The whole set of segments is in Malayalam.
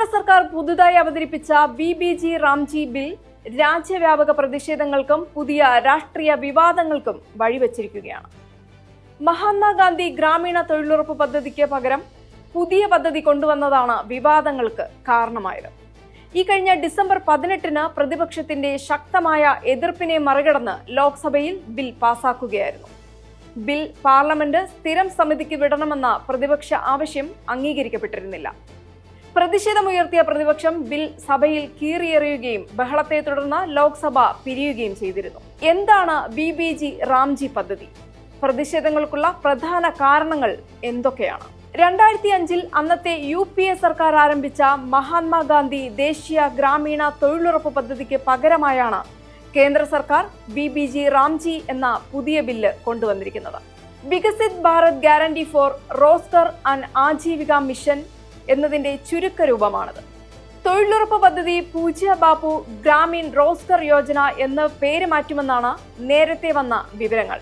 കേന്ദ്ര സർക്കാർ പുതുതായി അവതരിപ്പിച്ച B B G RAM G bill രാജ്യവ്യാപക പ്രതിഷേധങ്ങൾക്കും പുതിയ രാഷ്ട്രീയ വിവാദങ്ങൾക്കും വഴിവെച്ചിരിക്കുകയാണ്. മഹാത്മാഗാന്ധി ഗ്രാമീണ തൊഴിലുറപ്പ് പദ്ധതിക്ക് പകരം പുതിയ പദ്ധതി കൊണ്ടുവന്നതാണ് വിവാദങ്ങൾക്ക് കാരണമായത്. ഈ കഴിഞ്ഞ ഡിസംബർ പതിനെട്ടിന് പ്രതിപക്ഷത്തിന്റെ ശക്തമായ എതിർപ്പിനെ മറികടന്ന് ലോക്സഭയിൽ ബിൽ പാസാക്കുകയായിരുന്നു. ബിൽ പാർലമെന്റ് സ്ഥിരം സമിതിക്ക് വിടണമെന്ന പ്രതിപക്ഷ ആവശ്യം അംഗീകരിക്കപ്പെട്ടിരുന്നില്ല. പ്രതിഷേധമുയർത്തിയ പ്രതിപക്ഷം ബിൽ സഭയിൽ കീറിയെറിയുകയും ബഹളത്തെ തുടർന്ന് ലോക്സഭ പിരിയുകയും ചെയ്തിരുന്നു. എന്താണ് ബി ബി ജി റാംജി പദ്ധതി? പ്രതിഷേധങ്ങൾക്കുള്ള പ്രധാന കാരണങ്ങൾ എന്തൊക്കെയാണ്? രണ്ടായിരത്തി അഞ്ചിൽ അന്നത്തെ യു പി എ സർക്കാർ ആരംഭിച്ച മഹാത്മാഗാന്ധി ദേശീയ ഗ്രാമീണ തൊഴിലുറപ്പ് പദ്ധതിക്ക് പകരമായാണ് കേന്ദ്ര സർക്കാർ ബി ബി ജി റാംജി എന്ന പുതിയ ബില്ല് കൊണ്ടുവന്നിരിക്കുന്നത്. Viksit Bharat guarantee for Rozgar and Ajeevika mission എന്നതിന്റെ ചുരുക്കരൂപമാണത്. തൊഴിലുറപ്പ് പദ്ധതി പൂജ്യ ബാപ്പു ഗ്രാമീൺ റോസ്കർ യോജന എന്ന് പേര് മാറ്റുമെന്നാണ് നേരത്തെ വന്ന വിവരങ്ങൾ.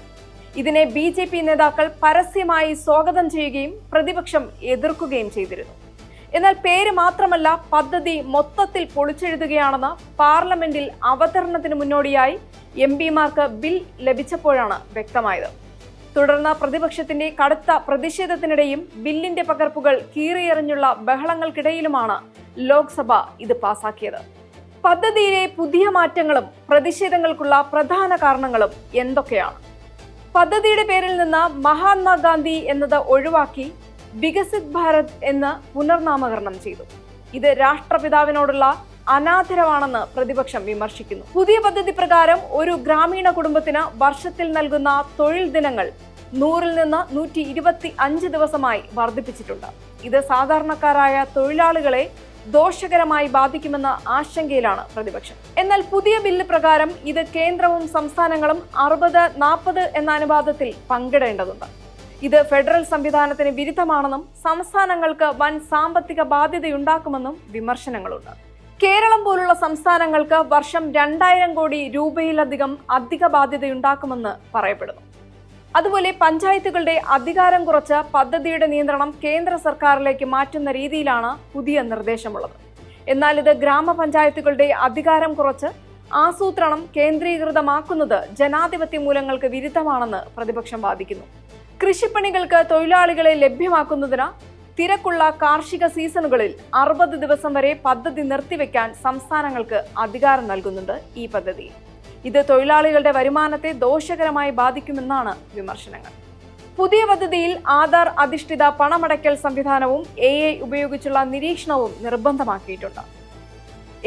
ഇതിനെ ബി ജെ പി നേതാക്കൾ പരസ്യമായി സ്വാഗതം ചെയ്യുകയും പ്രതിപക്ഷം എതിർക്കുകയും ചെയ്തിരുന്നു. എന്നാൽ പേര് മാത്രമല്ല പദ്ധതി മൊത്തത്തിൽ പൊളിച്ചെഴുതുകയാണെന്ന് പാർലമെന്റിൽ അവതരണത്തിന് മുന്നോടിയായി എം പിമാർക്ക് ബിൽ ലഭിച്ചപ്പോഴാണ് വ്യക്തമായത്. തുടർന്ന് പ്രതിപക്ഷത്തിന്റെ കടുത്ത പ്രതിഷേധത്തിനിടെയും ബില്ലിന്റെ പകർപ്പുകൾ കീറിയെറിഞ്ഞുള്ള ബഹളങ്ങൾക്കിടയിലുമാണ് ലോക്സഭ ഇത് പാസാക്കിയത്. പദ്ധതിയിലെ പുതിയ മാറ്റങ്ങളും പ്രതിഷേധങ്ങൾക്കുള്ള പ്രധാന കാരണങ്ങളും എന്തൊക്കെയാണ്? പദ്ധതിയുടെ പേരിൽ നിന്ന് മഹാത്മാഗാന്ധി എന്നത് ഒഴിവാക്കി വികസിത് ഭാരത് എന്ന് പുനർനാമകരണം ചെയ്തു. ഇത് രാഷ്ട്രപിതാവിനോടുള്ള അനാദരവാണെന്ന് പ്രതിപക്ഷം വിമർശിക്കുന്നു. പുതിയ പദ്ധതി പ്രകാരം ഒരു ഗ്രാമീണ കുടുംബത്തിന് വർഷത്തിൽ നൽകുന്ന തൊഴിൽ ദിനങ്ങൾ നൂറിൽ നിന്ന് നൂറ്റി ഇരുപത്തി അഞ്ച് ദിവസമായി വർദ്ധിപ്പിച്ചിട്ടുണ്ട്. ഇത് സാധാരണക്കാരായ തൊഴിലാളികളെ ദോഷകരമായി ബാധിക്കുമെന്ന ആശങ്കയിലാണ് പ്രതിപക്ഷം. എന്നാൽ പുതിയ ബില്ല് പ്രകാരം ഇത് കേന്ദ്രവും സംസ്ഥാനങ്ങളും അറുപത് നാൽപ്പത് എന്ന അനുപാതത്തിൽ പങ്കിടേണ്ടതുണ്ട്. ഇത് ഫെഡറൽ സംവിധാനത്തിന് വിരുദ്ധമാണെന്നും സംസ്ഥാനങ്ങൾക്ക് വൻ സാമ്പത്തിക ബാധ്യതയുണ്ടാക്കുമെന്നും വിമർശനങ്ങളുണ്ട്. കേരളം പോലുള്ള സംസ്ഥാനങ്ങൾക്ക് വർഷം രണ്ടായിരം കോടി രൂപയിലധികം അധിക ബാധ്യതയുണ്ടാക്കുമെന്ന് പറയപ്പെടുന്നു. അതുപോലെ പഞ്ചായത്തുകളുടെ അധികാരം കുറച്ച് പദ്ധതിയുടെ നിയന്ത്രണം കേന്ദ്ര സർക്കാരിലേക്ക് മാറ്റുന്ന രീതിയിലാണ് പുതിയ നിർദ്ദേശമുള്ളത്. എന്നാൽ ഇത് ഗ്രാമപഞ്ചായത്തുകളുടെ അധികാരം കുറച്ച് ആസൂത്രണം കേന്ദ്രീകൃതമാക്കുന്നത് ജനാധിപത്യ മൂലങ്ങൾക്ക് വിരുദ്ധമാണെന്ന് പ്രതിപക്ഷം വാദിക്കുന്നു. കൃഷിപ്പണികൾക്ക് തൊഴിലാളികളെ ലഭ്യമാക്കുന്നതിന് തിരക്കുള്ള കാർഷിക സീസണുകളിൽ അറുപത് ദിവസം വരെ പദ്ധതി നിർത്തിവെക്കാൻ സംസ്ഥാനങ്ങൾക്ക് അധികാരം നൽകുന്നുണ്ട് ഈ പദ്ധതി. ഇത് തൊഴിലാളികളുടെ വരുമാനത്തെ ദോഷകരമായി ബാധിക്കുമെന്നാണ് വിമർശനങ്ങൾ. പുതിയ പദ്ധതിയിൽ ആധാർ അധിഷ്ഠിത പണമടയ്ക്കൽ സംവിധാനവും എ ഐ ഉപയോഗിച്ചുള്ള നിരീക്ഷണവും നിർബന്ധമാക്കിയിട്ടുണ്ട്.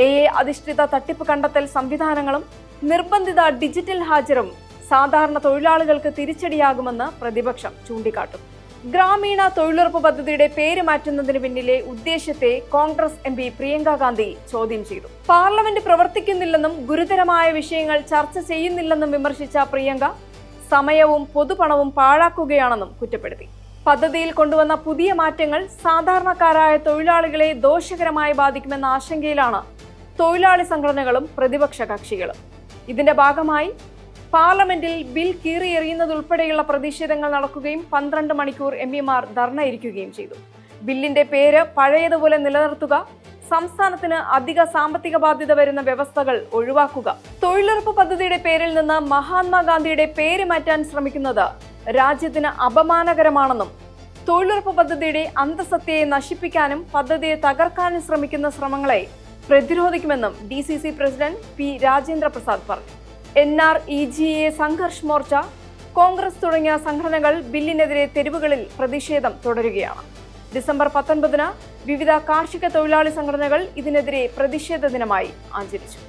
എ ഐ അധിഷ്ഠിത തട്ടിപ്പ് കണ്ടെത്തൽ സംവിധാനങ്ങളും നിർബന്ധിത ഡിജിറ്റൽ ഹാജരും സാധാരണ തൊഴിലാളികൾക്ക് തിരിച്ചടിയാകുമെന്ന് പ്രതിപക്ഷം ചൂണ്ടിക്കാട്ടും. ഗ്രാമീണ തൊഴിലുറപ്പ് പദ്ധതിയുടെ പേര് മാറ്റുന്നതിന് പിന്നിലെ ഉദ്ദേശത്തെ കോൺഗ്രസ് എം പി പ്രിയങ്ക ഗാന്ധി ചോദ്യം ചെയ്തു. പാർലമെന്റ് പ്രവർത്തിക്കുന്നില്ലെന്നും ഗുരുതരമായ വിഷയങ്ങൾ ചർച്ച ചെയ്യുന്നില്ലെന്നും വിമർശിച്ച പ്രിയങ്ക സമയവും പൊതുപണവും പാഴാക്കുകയാണെന്നും കുറ്റപ്പെടുത്തി. പദ്ധതിയിൽ കൊണ്ടുവന്ന പുതിയ മാറ്റങ്ങൾ സാധാരണക്കാരായ തൊഴിലാളികളെ ദോഷകരമായി ബാധിക്കുമെന്ന ആശങ്കയിലാണ് തൊഴിലാളി സംഘടനകളും പ്രതിപക്ഷ കക്ഷികളും. ഇതിന്റെ ഭാഗമായി പാർലമെന്റിൽ ബിൽ കീറിയെറിയുന്നതുൾപ്പെടെയുള്ള പ്രതിഷേധങ്ങൾ നടക്കുകയും പന്ത്രണ്ട് മണിക്കൂർ എം പിമാർ ധർണയിരിക്കുകയും ചെയ്തു. ബില്ലിന്റെ പേര് പഴയതുപോലെ നിലനിർത്തുക സംസ്ഥാനത്തിന് അധിക സാമ്പത്തിക ബാധ്യത വരുന്ന വ്യവസ്ഥകൾ ഒഴിവാക്കുക. തൊഴിലുറപ്പ് പദ്ധതിയുടെ പേരിൽ നിന്ന് മഹാത്മാഗാന്ധിയുടെ പേര് മാറ്റാൻ ശ്രമിക്കുന്നത് രാജ്യത്തിന് അപമാനകരമാണെന്നും തൊഴിലുറപ്പ് പദ്ധതിയുടെ അന്തസത്തയെ നശിപ്പിക്കാനും പദ്ധതിയെ തകർക്കാനും ശ്രമിക്കുന്ന ശ്രമങ്ങളെ പ്രതിരോധിക്കുമെന്നും D C C president P Rajendra Prasad പറഞ്ഞു. N R E G A Sangharsh Morcha Congress തുടങ്ങിയ സംഘടനകൾ ബില്ലിനെതിരെ തെരുവുകളിൽ പ്രതിഷേധം തുടരുകയാണ്. ഡിസംബർ പത്തൊൻപതിന് വിവിധ കാർഷിക തൊഴിലാളി സംഘടനകൾ ഇതിനെതിരെ പ്രതിഷേധ ദിനമായി ആചരിച്ചു.